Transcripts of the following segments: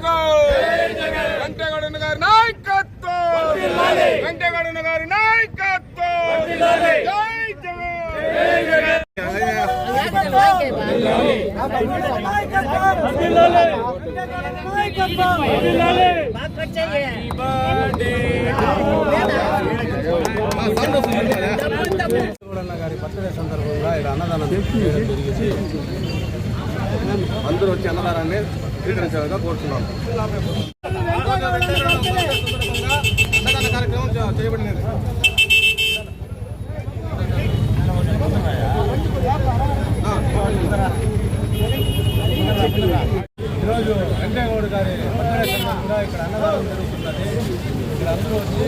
జగన్ వెంకటగౌడ గారి నాయకత్వం వెంకటగౌడ గారి నాయకత్వం గారి బర్త్డే సందర్భంగా ఇక్కడ అన్నదానం అందరూ వచ్చి అన్నదానాన్ని స్వీకరించాలిగా కోరుతున్నాం. కార్యక్రమం చేయబడినది ఈరోజు వెంకయ్యగౌడ్ గారి బర్త్డే సందర్భంగా ఇక్కడ అన్నదానం జరుగుతున్నది. ఇక్కడ అందరూ వచ్చి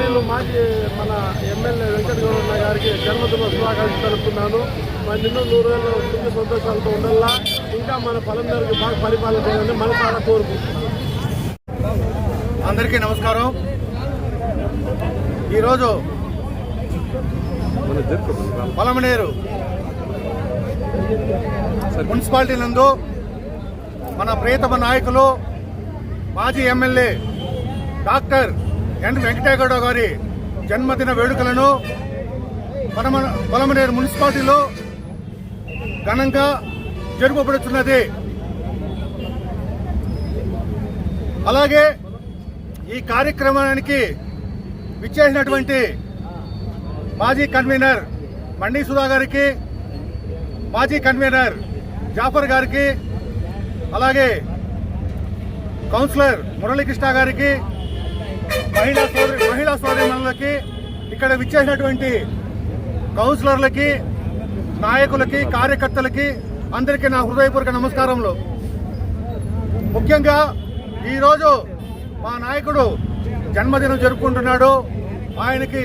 నేను మాజీ మన ఎమ్మెల్యే వెంకటగౌడ గారికి జన్మదిన శుభాకాంక్షలు తెలుపుతున్నాను. మరి నిన్ను వేల సుఖ సంతోషాలతో ఉండాలా ఇంకా మన పలందరికి బాగా పరిపాలన చేయాలని మన చాలా కోరుకుంటున్నాను. అందరికీ నమస్కారం. ఈరోజు పొలమనేరు మున్సిపాలిటీ నందు మన ప్రియతమ నాయకులు మాజీ ఎమ్మెల్యే డాక్టర్ ఎన్ వెంకటేగౌడ గారి జన్మదిన వేడుకలను పరమ పొలమనేరు మున్సిపాలిటీలో ఘనంగా జరుపబడుతున్నది అలాగే ఈ కార్యక్రమానికి విచ్చేసినటువంటి మాజీ కన్వీనర్ మండీ సుధా గారికి మాజీ కన్వీనర్ జాఫర్ గారికి అలాగే కౌన్సిలర్ మురళీకృష్ణ గారికి మహిళా సోదరి మహిళా సోదరిమణులకి ఇక్కడ విచ్చేసినటువంటి కౌన్సిలర్లకి నాయకులకి కార్యకర్తలకి అందరికీ నా హృదయపూర్వక నమస్కారములు. ముఖ్యంగా ఈరోజు మా నాయకుడు జన్మదినం జరుపుకుంటున్నాడు. ఆయనకి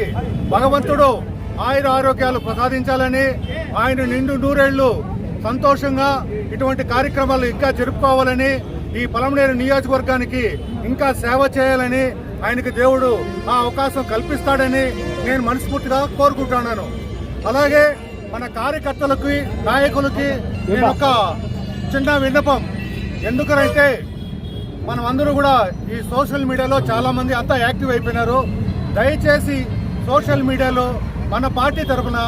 భగవంతుడు ఆయుర ఆరోగ్యాలు ప్రసాదించాలని ఆయన నిండు నూరేళ్ళు సంతోషంగా ఇటువంటి కార్యక్రమాలు ఇంకా జరుపుకోవాలని ఈ పలమనేరు నియోజకవర్గానికి ఇంకా సేవ చేయాలని ఆయనకి దేవుడు ఆ అవకాశం కల్పిస్తాడని నేను మనస్ఫూర్తిగా కోరుకుంటున్నాను. అలాగే మన కార్యకర్తలకి నాయకులకి నేను ఒక చిన్న విన్నపం. ఎందుకనంటే మనం అందరూ కూడా ఈ సోషల్ మీడియాలో చాలామంది అంతా యాక్టివ్ అయిపోయినారు. దయచేసి సోషల్ మీడియాలో మన పార్టీ తరఫున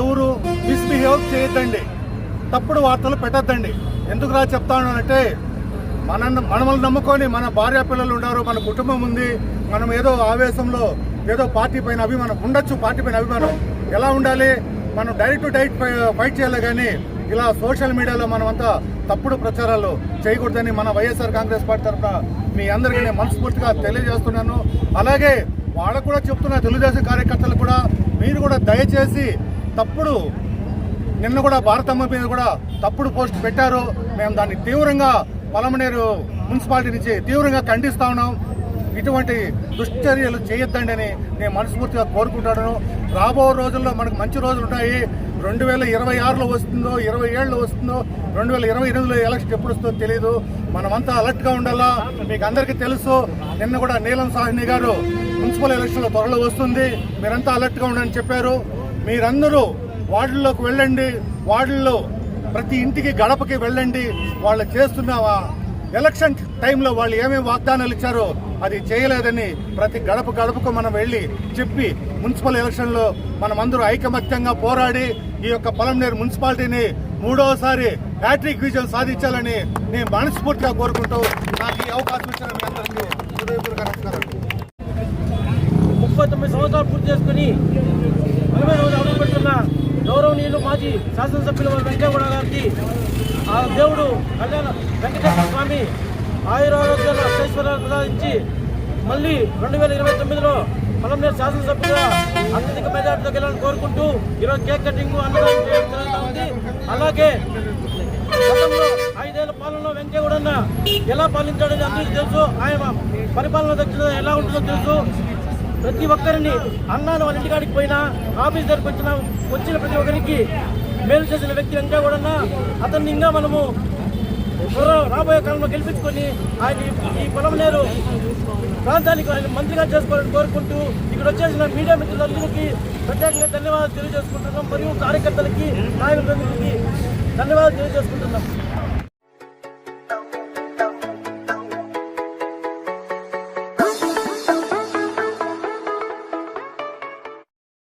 ఎవరు మిస్బిహేవ్ చేయొద్దండి. తప్పుడు వార్తలు పెట్టద్దండి. ఎందుకు రా చెప్తాను అంటే మన మనల్ని నమ్ముకొని మన భార్య పిల్లలు ఉన్నారు మన కుటుంబం ఉంది మనం ఏదో ఆవేశంలో ఏదో పార్టీ పైన అభిమానం ఉండొచ్చు పార్టీ పైన అభిమానం. ఎలా ఉండాలి? మనం డైరెక్ట్ టు డైరెక్ట్ ఫైట్ చేయాలి కానీ ఇలా సోషల్ మీడియాలో మనమంతా తప్పుడు ప్రచారాలు చేయకూడదని మన వైఎస్ఆర్ కాంగ్రెస్ పార్టీ తరఫున మీ అందరికీ నేను మనస్ఫూర్తిగా తెలియజేస్తున్నాను. అలాగే వాళ్ళకు కూడా చెప్తున్న తెలుగుదేశం కార్యకర్తలు కూడా మీరు కూడా దయచేసి తప్పుడు నిన్న కూడా భారతమ్మ మీద కూడా తప్పుడు పోస్ట్ పెట్టారు. మేము దాన్ని తీవ్రంగా పలమనేరు మున్సిపాలిటీ నుంచి తీవ్రంగా ఖండిస్తా ఉన్నాం. ఇటువంటి దుశ్చర్యలు చేయొద్దండి అని నేను మనస్ఫూర్తిగా కోరుకుంటాను. రాబో రోజుల్లో మనకు మంచి రోజులు ఉంటాయి. రెండు వేల ఇరవై ఆరులో వస్తుందో ఇరవై ఏళ్ళలో వస్తుందో రెండు వేల ఇరవై ఎనిమిదిలో ఎలక్షన్ ఎప్పుడు వస్తుందో తెలియదు మనమంతా అలర్ట్గా ఉండాలా? మీకు అందరికీ తెలుసు నిన్న కూడా నీలం సాహ్ని గారు మున్సిపల్ ఎలక్షన్లో త్వరలో వస్తుంది. మీరంతా అలర్ట్గా ఉండని చెప్పారు. మీరందరూ వార్డుల్లోకి వెళ్ళండి. వార్డుల్లో ప్రతి ఇంటికి గడపకి వెళ్ళండి. వాళ్ళు చేస్తున్న ఎలక్షన్ టైంలో వాళ్ళు ఏమేమి వాగ్దానాలు ఇచ్చారో అది చేయలేదని ప్రతి గడప గడపకు మనం వెళ్ళి చెప్పి మున్సిపల్ ఎలక్షన్లో మనం అందరూ ఐకమత్యంగా పోరాడి ఈ యొక్క పొలంనేరు మున్సిపాలిటీని మూడవసారి హ్యాట్రిక్ విజయం సాధించాలని నేను మనస్ఫూర్తిగా కోరుకుంటూ నాకు ఈ అవకాశం ఇచ్చిన మీ అందరికీ హృదయపూర్వక నమస్కారం ముప్పై తొమ్మిది సంవత్సరాలు పూర్తి చేసుకుని మీద అడుగు పెడుతున్న గౌరవనీయులు మాజీ శాసనసభ్యులు వెంకయ్యగౌడ గారికి ఆ దేవుడు కళ్యాణ వెంకటేశ్వర స్వామి ఆయురారోగ్యాలు అష్టైశ్వర్యాలు ప్రసాదించి మళ్ళీ రెండు వేల ఇరవై తొమ్మిదిలో మనం నేను శాసనసభ్యుగా అత్యధిక మెజార్టీతో గెలాలని కోరుకుంటూ ఈరోజు కేక్ కటింగ్ అన్నదానం చేయడం జరుగుతూ ఉంది. అలాగే గతంలో ఐదేళ్ళ పాలనలో వెంకయ్యగూడన్న ఎలా పాలించాడని అందరికీ తెలుసు. ఆయన పరిపాలన దక్షిణ ఎలా ఉంటుందో తెలుసు. ప్రతి ఒక్కరిని అన్నాను వాళ్ళ ఇంటికాడికి పోయినా ఆఫీస్ దగ్గరికి వచ్చిన వచ్చిన ప్రతి ఒక్కరికి మేలు చేసిన వ్యక్తి వెంకయ్యగౌడన్న అతన్ని ఇంకా మనము రాబోయే కాలంలో గెలిపించుకొని ఆయన ఈ- ఈ పొలంనేరు ప్రాంతానికి ఆయన మంత్రిగా చేసుకోవాలని కోరుకుంటూ ఇక్కడ వచ్చేసిన మీడియా మిత్రులందరికీ ప్రత్యేకంగా ధన్యవాదాలు తెలియజేసుకుంటున్నాం. మరియు కార్యకర్తలకి నాయకులందరికీ ధన్యవాదాలు తెలియజేసుకుంటున్నాం.